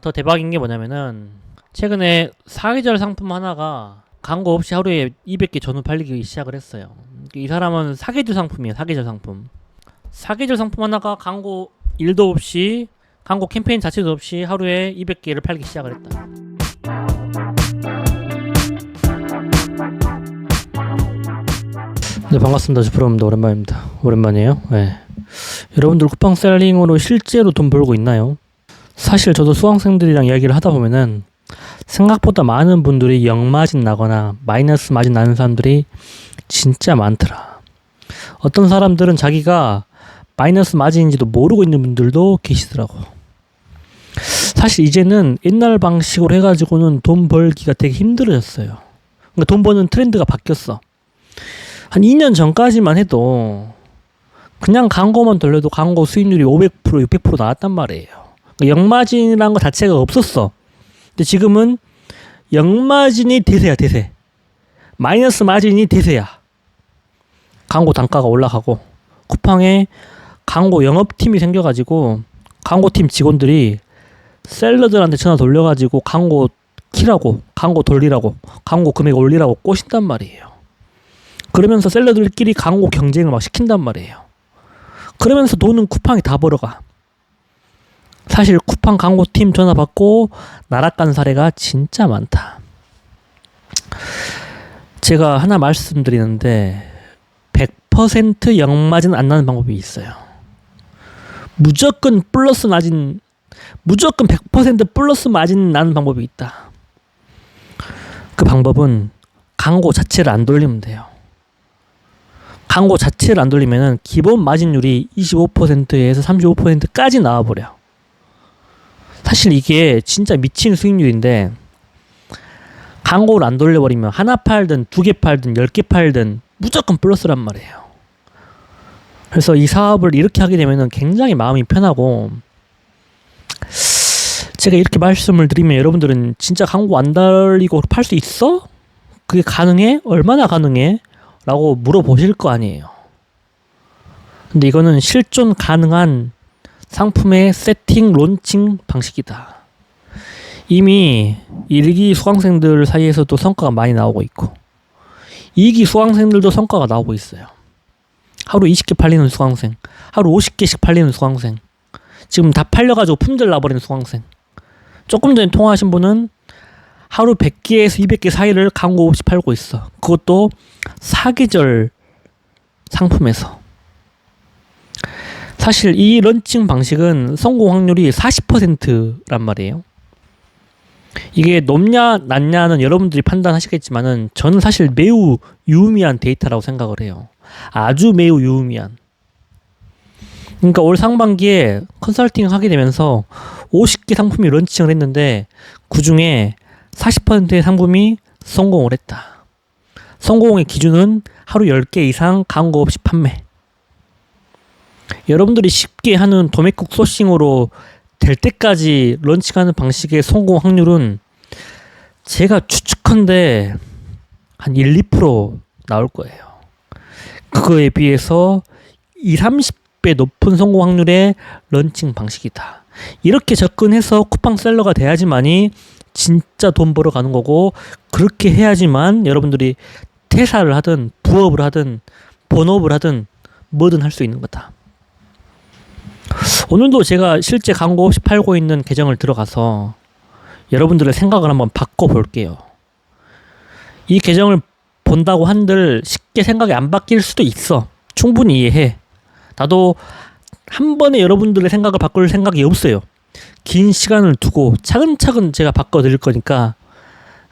더 대박인 게 뭐냐면은 최근에 사계절 상품 하나가 광고 없이 하루에 200개 전후 팔리기 시작을 했어요. 이 사람은 사계절 상품이에요. 사계절 상품. 사계절 상품 하나가 광고 일도 없이 광고 캠페인 자체도 없이 하루에 200개를 팔기 시작을 했다. 네 반갑습니다. 주프로입니다. 오랜만입니다. 오랜만이에요. 네. 여러분들 쿠팡 셀링으로 실제로 돈 벌고 있나요? 사실 저도 수강생들이랑 이야기를 하다 보면은 생각보다 많은 분들이 영마진 나거나 마이너스 마진 나는 사람들이 진짜 많더라. 어떤 사람들은 자기가 마이너스 마진인지도 모르고 있는 분들도 계시더라고. 사실 이제는 옛날 방식으로 해가지고는 돈 벌기가 되게 힘들어졌어요. 그러니까 돈 버는 트렌드가 바뀌었어. 한 2년 전까지만 해도 그냥 광고만 돌려도 광고 수익률이 500% 600% 나왔단 말이에요. 영마진이라는 거 자체가 없었어. 근데 지금은 영마진이 대세야 대세. 마이너스 마진이 대세야. 광고 단가가 올라가고 쿠팡에 광고 영업팀이 생겨가지고 광고팀 직원들이 셀러들한테 전화 돌려가지고 광고 키라고 광고 돌리라고 광고 금액 올리라고 꼬신단 말이에요. 그러면서 셀러들끼리 광고 경쟁을 막 시킨단 말이에요. 그러면서 돈은 쿠팡이 다 벌어가. 사실 쿠팡 광고팀 전화 받고 나락간 사례가 진짜 많다. 제가 하나 말씀드리는데 100% 영마진 안 나는 방법이 있어요. 무조건 플러스 마진 무조건 100% 플러스 마진 나는 방법이 있다. 그 방법은 광고 자체를 안 돌리면 돼요. 광고 자체를 안 돌리면은 기본 마진율이 25%에서 35%까지 나와버려. 사실 이게 진짜 미친 수익률인데 광고를 안 돌려버리면 하나 팔든 두 개 팔든 열 개 팔든 무조건 플러스란 말이에요. 그래서 이 사업을 이렇게 하게 되면은 굉장히 마음이 편하고 제가 이렇게 말씀을 드리면 여러분들은 진짜 광고 안 달리고 팔 수 있어? 그게 가능해? 얼마나 가능해? 라고 물어보실 거 아니에요. 근데 이거는 실존 가능한 상품의 세팅 론칭 방식이다. 이미 1기 수강생들 사이에서도 성과가 많이 나오고 있고 2기 수강생들도 성과가 나오고 있어요. 하루 20개 팔리는 수강생, 하루 50개씩 팔리는 수강생, 지금 다 팔려가지고 품절 나버리는 수강생. 조금 전에 통화하신 분은 하루 100개에서 200개 사이를 광고 없이 팔고 있어. 그것도 사계절 상품에서. 사실 이 런칭 방식은 성공 확률이 40%란 말이에요. 이게 높냐 낮냐는 여러분들이 판단하시겠지만은 저는 사실 매우 유의미한 데이터라고 생각을 해요. 아주 매우 유의미한. 그러니까 올 상반기에 컨설팅 하게 되면서 50개 상품이 런칭을 했는데 그 중에 40%의 상품이 성공을 했다. 성공의 기준은 하루 10개 이상 광고 없이 판매. 여러분들이 쉽게 하는 도매국 소싱으로 될 때까지 런칭하는 방식의 성공 확률은 제가 추측한데 한 1, 2% 나올 거예요. 그거에 비해서 2, 30배 높은 성공 확률의 런칭 방식이다. 이렇게 접근해서 쿠팡 셀러가 돼야지만이 진짜 돈 벌어 가는 거고 그렇게 해야지만 여러분들이 퇴사를 하든 부업을 하든 본업을 하든 뭐든 할 수 있는 거다. 오늘도 제가 실제 광고 없이 팔고 있는 계정을 들어가서 여러분들의 생각을 한번 바꿔 볼게요. 이 계정을 본다고 한들 쉽게 생각이 안 바뀔 수도 있어. 충분히 이해해. 나도 한 번에 여러분들의 생각을 바꿀 생각이 없어요. 긴 시간을 두고 차근차근 제가 바꿔드릴 거니까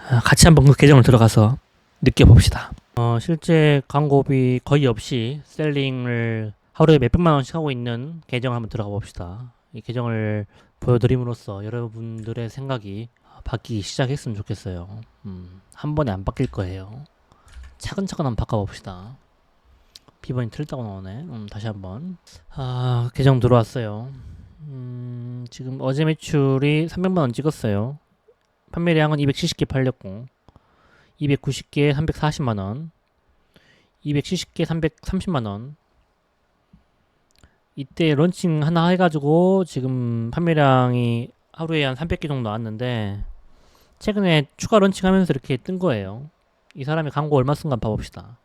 아, 같이 한번 그 계정을 들어가서 느껴봅시다. 어, 실제 광고비 거의 없이 셀링을 하루에 몇 백만 원씩 하고 있는 계정을 한번 들어가 봅시다. 이 계정을 보여드림으로써 여러분들의 생각이 바뀌기 시작했으면 좋겠어요. 음, 한 번에 안 바뀔 거예요. 차근차근 한번 바꿔봅시다. 비번이 틀렸다고 나오네. 음, 다시 한번. 아, 계정 들어왔어요. 음, 지금 어제 매출이 300만 원 찍었어요. 판매량은 270개 팔렸고, 290개 340만 원, 270개 330만 원. 이때 런칭 하나 해가지고 지금 판매량이 하루에 한 300개 정도 나왔는데 최근에 추가 런칭하면서 이렇게 뜬 거예요. 이 사람이 광고 얼마 쓴가 봐봅시다.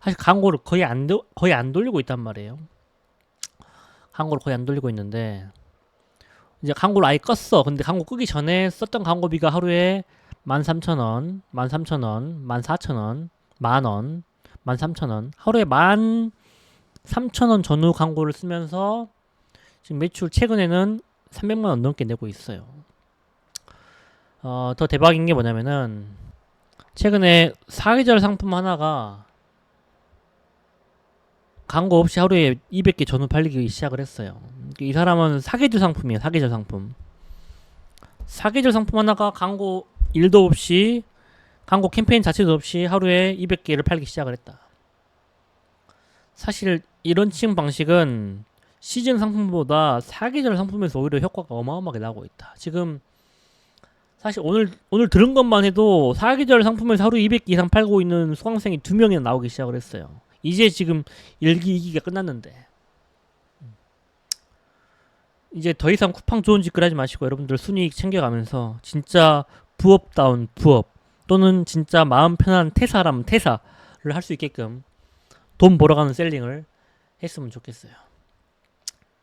사실 광고를 거의 안 도- 거의 안 돌리고 있단 말이에요. 광고를 거의 안 돌리고 있는데 이제 광고를 아예 껐어. 근데 광고 끄기 전에 썼던 광고비가 하루에 13,000원, 13,000원, 14,000원, 만원, 13,000원. 하루에 13,000원 전후 광고를 쓰면서 지금 매출 최근에는 300만 원 넘게 내고 있어요. 어, 더 대박인 게 뭐냐면은 최근에 사계절 상품 하나가 광고 없이 하루에 200개 전후 팔리기 시작을 했어요. 이 사람은 사계절 상품이에요. 사계절 상품. 사계절 상품 하나가 광고 일도 없이 광고 캠페인 자체도 없이 하루에 200개를 팔기 시작을 했다. 사실 이런 칭 방식은 시즌 상품보다 사계절 상품에서 오히려 효과가 어마어마하게 나고 있다. 지금 사실 오늘 오늘 들은 것만 해도 사계절 상품에서 하루 200개 이상 팔고 있는 수강생이 두 명이나 나오기 시작을 했어요. 이제 지금 1기 2기가 끝났는데 이제 더 이상 쿠팡 좋은 짓글 하지 마시고 여러분들 순이익 챙겨가면서 진짜 부업다운 부업 또는 진짜 마음 편한 퇴사라면 퇴사를 할 수 있게끔 돈 벌어가는 셀링을 했으면 좋겠어요.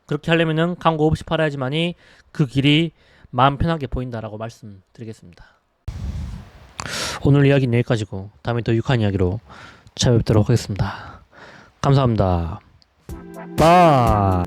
그렇게 하려면은 광고 없이 팔아야지만이 그 길이 마음 편하게 보인다라고 말씀드리겠습니다. 오늘 이야기는 여기까지고 다음에 더 유익한 이야기로 찾아뵙도록 하겠습니다. 감사합니다. 빠.